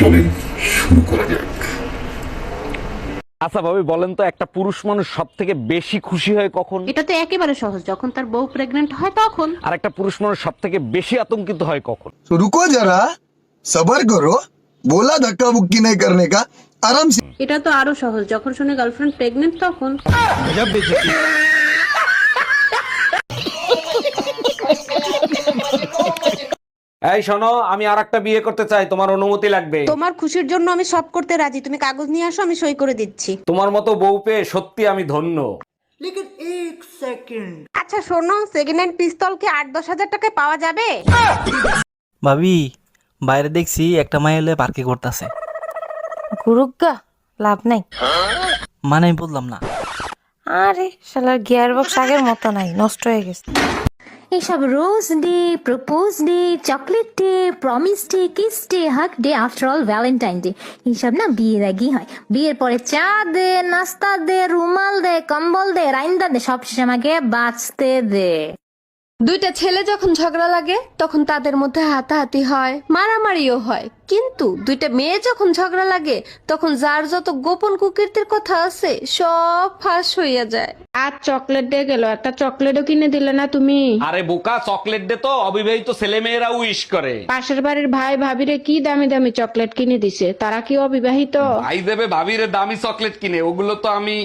চলেন শুরু করা যাক। আচ্ছা ভাবি বলেন তো একটা পুরুষ মানুষ সব থেকে বেশি খুশি হয় কখন? এটা তো একেবারে সহজ যখন তার বউ প্রেগনেন্ট হয় তখন। আর একটা পুরুষ মানুষ সব থেকে বেশি আতঙ্কিত হয় কখন? রুকো যারা সবার করো বোলা ধাক্কা বুক্কি নাই করনে কা আরাম এটা তো আরও সহজ যখন শুনে গার্লফ্রেন্ড প্রেগনেন্ট তখন। এই শোনো আমি আর একটা বিয়ে করতে চাই তোমার অনুমতি লাগবে। তোমার খুশির জন্য আমি সব করতে রাজি। তুমি কাগজ নিয়ে আসো আমি সই করে দিচ্ছি। তোমার মতো বউ পেয়ে সত্যি আমি ধন্য। আচ্ছা শোনো সেকেন্ড হ্যান্ড পিস্তল কি আট দশ হাজার টাকায় পাওয়া যাবে? ভাবি বাইরে দেখছি একটা মাই এলে পার্কে করতেছে। গুরুগা লাভ নাই। মানে আমি বললাম না। আরে শালার গিয়ার বক্স আগের মতো নাই নষ্ট হয়ে গেছে। এইসব Rose Day Propose Day Chocolate Day Promise Day Kiss Day Hug Day after all Valentine Day এইসব না বিয়ের আগেই হয়। বিয়ের পরে চা দে, নাস্তা দে, রুমাল দে, কম্বল দে, রাইন্দা দে সব শেষে আমাকে বাঁচতে দে। দুইটা ছেলে যখন ঝগড়া লাগে তখন তাদের মধ্যে হাতাহাতি হয় মারামারিও হয়। কিন্তু দুইটা মেয়ে যখন ঝগড়া লাগে তখন যার যত গোপন কুকীর্তির কথা আছে সব ফাঁস হইয়া যায়। আর চকলেট দিয়ে গেল একটা চকলেটও কিনে দিলে না তুমি? আরে বোকা চকলেট দে তো অবিবাহিত ছেলে মেয়েরা উইশ করে। পাশের বাড়ির ভাই ভাবিরে কি দামি দামি চকলেট কিনে দিছে? তারা কি অবিবাহিত? ভাই দেবে ভাবির দামি চকলেট কিনে ওগুলো তো আমি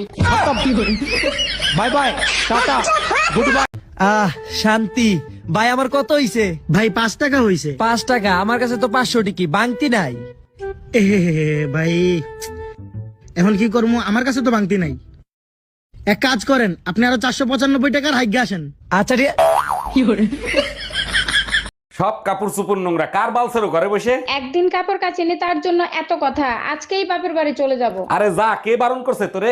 আহ শান্তি। ভাই আমার কত হইছে? ভাই পাঁচ টাকা হইছে। পাঁচ টাকা? আমার কাছে তো পাঁচশো টিকি বাংতি নাই। এ ভাই এখন কি করব আমার কাছে তো ভাঙতি নাই। এক কাজ করেন আপনি আরও চারশো পঁচানব্বই টাকার হাইগে আসেন। আচ্ছা ঠিক সব কাপড় চুপুর নোংরা। কার বালছেরও ঘরে বসে? একদিন কাপড় কাচিনি তার জন্য এত কথা। আজকেই বাপের বাড়ি চলে যাব। আরে যা কে বারণ করছে তোরে?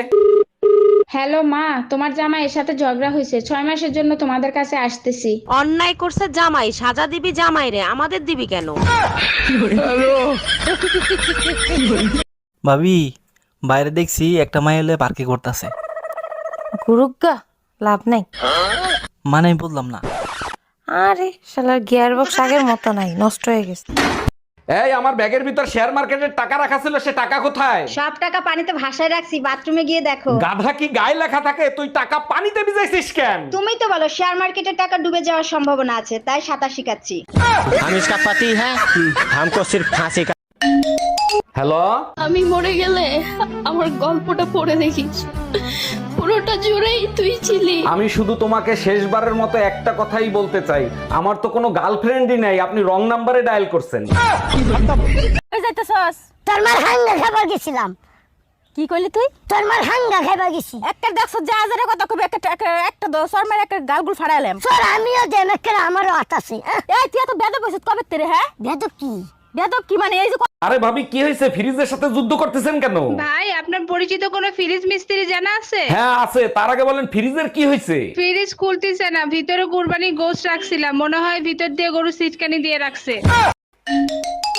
হ্যালো মা তোমার জামাই এর সাথে ঝগড়া হয়েছে ছয় মাসের জন্য তোমাদের কাছে আসতেছি। অন্যায় করছে জামাই সাজা দিবি জামাই রে আমাদের দিবি কেন? ভাবি বাইরে দেখছি একটা মাই এলে পার্কে করতেছে। গুরুগা লাভ নাই। মানে আমি বললাম না। আরে শালার গিয়ার বক্স আগের মতো নাই নষ্ট হয়ে গেছে। এই আমার ব্যাগের ভিতর শেয়ার মার্কেটের টাকা রাখা ছিল সে টাকা কোথায়? সব টাকা পানিতে ভাসায় রাখছি বাথরুমে গিয়ে দেখো। গাধা কি গায়ে লেখা থাকে? তুই টাকা পানিতে ভিজাইছিস কেন? তুমি তো বলো শেয়ার মার্কেটের টাকা ডুবে যাওয়ার সম্ভাবনা আছে তাই সাঁতার শিখাচ্ছি। আমি ইসকা পাতি হ্যাঁ? হামকো সির্ফ ফাঁসি হ্যালো আমি মরে গেলে আমার গল্পটা পড়ে দেখিস পুরোটা জুড়েই তুই ছিলি। আমি শুধু তোমাকে শেষবারের মতো একটা কথাই বলতে চাই। আমার তো কোনো গার্লফ্রেন্ডই নাই আপনি রং নাম্বারে ডায়াল করছেন। যাইতেছস তোর মার হাঙ্গা খাবার গেছিলাম। কি করলি তুই? তোর মার হাঙ্গা খাবার গেছি। একটা দেখছ যা হাজারের কথা কবি একটা একটা একটা শর্মার একটা গালগুল ফাড়াইলাম। তোর আমিও দেম একটা আমারও আতাছে এই তুই এত বেদব হইছিস কবে তেরে হ্যাঁ? ভেদক কি? বেদব কি মানে? এই যে আরে ভাবি কি হয়েছে? ফ্রিজের সাথে যুদ্ধ করতেছেন কেন? ভাই আপনার পরিচিত কোনো ফ্রিজ মিস্ত্রি জানা আছে? হ্যাঁ আছে। তার আগে বলেন ফ্রিজের কি হয়েছে? ফ্রিজ খুলতেছে না ভিতরে কুরবানি গোশ রাখছিলাম। মনে হয় ভিতর দিয়ে গরু সিটকানি দিয়ে রাখছে।